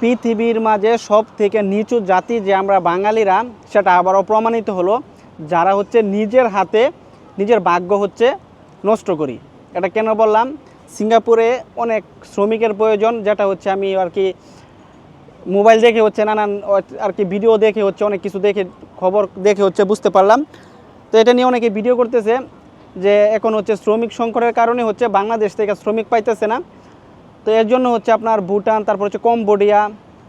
পৃথিবীর মাঝে সব থেকে নিচু জাতি যে আমরা বাঙালিরা, সেটা আবারও প্রমাণিত হলো, যারা হচ্ছে নিজের হাতে, নিজের ভাগ্য হচ্ছে নষ্ট করি। এটা কেন বললাম? সিঙ্গাপুরে অনেক শ্রমিকের প্রয়োজন, যেটা হচ্ছে আমি আর কি মোবাইল দেখে হচ্ছে নানান আর কি ভিডিও দেখে হচ্ছে অনেক কিছু দেখে, খবর দেখে হচ্ছে বুঝতে পারলাম। তো এটা নিয়ে অনেকে ভিডিও করতেছে যে এখন হচ্ছে শ্রমিক সংকটের কারণে হচ্ছে বাংলাদেশ থেকে শ্রমিক পাইতেছে না। তো এর জন্য হচ্ছে আপনার ভুটান, তারপর হচ্ছে কম্বোডিয়া,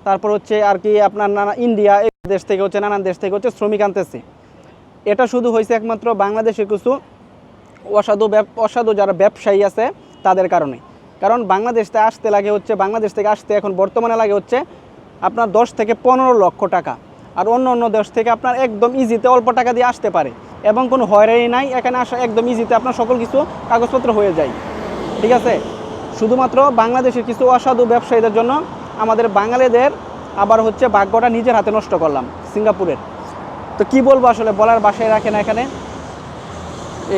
তারপর হচ্ছে আর কি আপনার নানা ইন্ডিয়া, এই দেশ থেকে হচ্ছে, নানান দেশ থেকে হচ্ছে শ্রমিক আনতেছে। এটা শুধু হয়েছে একমাত্র বাংলাদেশে কিছু অসাধু অসাধু যারা ব্যবসায়ী আছে, তাদের কারণে। কারণ বাংলাদেশ থেকে আসতে লাগে হচ্ছে, বাংলাদেশ থেকে আসতে এখন বর্তমানে লাগে হচ্ছে আপনার দশ থেকে পনেরো লক্ষ টাকা। আর অন্য অন্য দেশ থেকে আপনার একদম ইজিতে অল্প টাকা দিয়ে আসতে পারে। এবং কোনো হয়রানি নাই, এখানে আসা একদম ইজিতে আপনার সকল কিছু কাগজপত্র হয়ে যায়। ঠিক আছে? শুধুমাত্র বাংলাদেশের কিছু অসাধু ব্যবসায়ীদের জন্য আমাদের বাঙালিদের আবার হচ্ছে ভাগ্যটা নিজের হাতে নষ্ট করলাম, সিঙ্গাপুরের। তো কি বলব আসলে, বলার বাসায় রাখে না এখানে,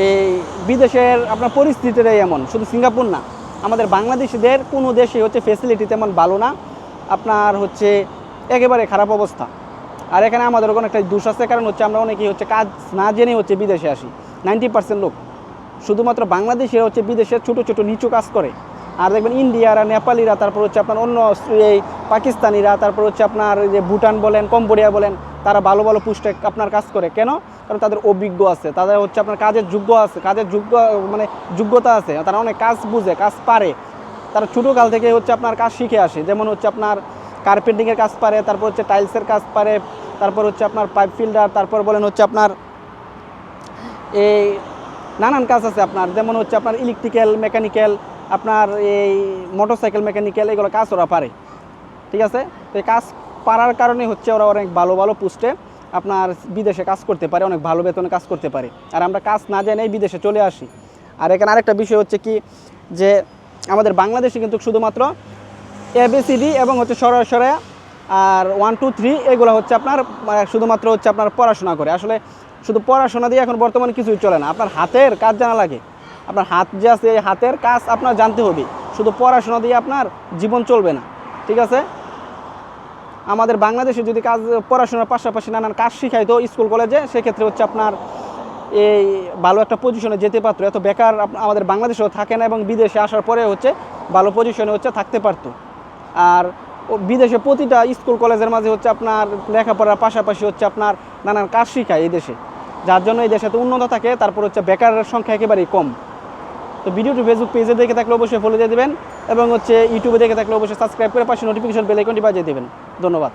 এই বিদেশের আপনার পরিস্থিতিটাই এমন, শুধু সিঙ্গাপুর না, আমাদের বাংলাদেশিদের কোনো দেশে হচ্ছে ফেসিলিটি তেমন ভালো না, আপনার হচ্ছে একেবারে খারাপ অবস্থা। আর এখানে আমাদের ওখানে একটা দোষ আছে, কারণ হচ্ছে আমরা অনেকেই হচ্ছে কাজ না জেনে হচ্ছে বিদেশে আসি নাইনটি পার্সেন্ট লোক। শুধুমাত্র বাংলাদেশিরা হচ্ছে বিদেশে ছোটো ছোটো নিচু কাজ করে। আর দেখবেন ইন্ডিয়ারা নেপালিরা, তারপর হচ্ছে আপনার অন্য এই পাকিস্তানিরা, তারপর হচ্ছে আপনার যে ভুটান বলেন, কম্বোডিয়া বলেন, তারা ভালো ভালো পুষ্টে আপনার কাজ করে। কেন? কারণ তাদের অভিজ্ঞ আছে, তাদের হচ্ছে আপনার কাজের যোগ্য আছে, কাজের যোগ্য মানে যোগ্যতা আছে, তারা অনেক কাজ বুঝে, কাজ পারে। তারা ছোটো কাল থেকে হচ্ছে আপনার কাজ শিখে আসে, যেমন হচ্ছে আপনার কার্পেন্টিংয়ের কাজ পারে, তারপর হচ্ছে টাইলসের কাজ পারে, তারপর হচ্ছে আপনার পাইপ ফিল্ডার তারপর বলেন হচ্ছে আপনার এই নানান কাজ আছে আপনার, যেমন হচ্ছে আপনার ইলেকট্রিক্যাল মেকানিক্যাল আপনার এই মোটরসাইকেল মেকানিক্যাল এগুলো কাজ ওরা পারে। ঠিক আছে? তো এই কাজ পারার কারণে হচ্ছে ওরা অনেক ভালো ভালো পোস্টে আপনার বিদেশে কাজ করতে পারে, অনেক ভালো বেতনে কাজ করতে পারে। আর আমরা কাজ না জেনেই বিদেশে চলে আসি। আর এখানে আরেকটা বিষয় হচ্ছে কি যে আমাদের বাংলাদেশে কিন্তু শুধুমাত্র এবিসিডি এবং হচ্ছে সরয়া আর ওয়ান টু থ্রি এগুলো হচ্ছে আপনার মানে শুধুমাত্র হচ্ছে আপনার পড়াশোনা করে। আসলে শুধু পড়াশোনা দিয়ে এখন বর্তমানে কিছুই চলে না। আপনার হাতের কাজ জানা লাগে। আপনার হাত যে আছে, এই হাতের কাজ আপনার জানতে হবে। শুধু পড়াশোনা দিয়ে আপনার জীবন চলবে না। ঠিক আছে? আমাদের বাংলাদেশে যদি কাজ, পড়াশোনার পাশাপাশি নানান কাজ শিখাইতো স্কুল, কলেজে সেক্ষেত্রে হচ্ছে আপনার এই ভালো একটা পজিশনে যেতে পারতো। এত বেকার আমাদের বাংলাদেশেও থাকে না এবং বিদেশে আসার পরে হচ্ছে ভালো পজিশনে হচ্ছে থাকতে পারতো। আর বিদেশে প্রতিটা স্কুল, কলেজের মাঝে হচ্ছে আপনার লেখাপড়ার পাশাপাশি হচ্ছে আপনার নানান কাজ শিখায় এই দেশে। যার জন্য এই দেশে তো উন্নত থাকে, তারপর হচ্ছে বেকারের সংখ্যা একেবারেই কম। তো ভিডিওটি ফেসবুক পেজে দেখে থাকলে অবশ্যই ফলো দিয়ে দেবেন এবং হচ্ছে ইউটিউবে দেখে থাকলে অবশ্যই সাবস্ক্রাইব করে পাশে নোটিফিকেশন বেল আইকনটি বাজিয়ে দেবেন। ধন্যবাদ।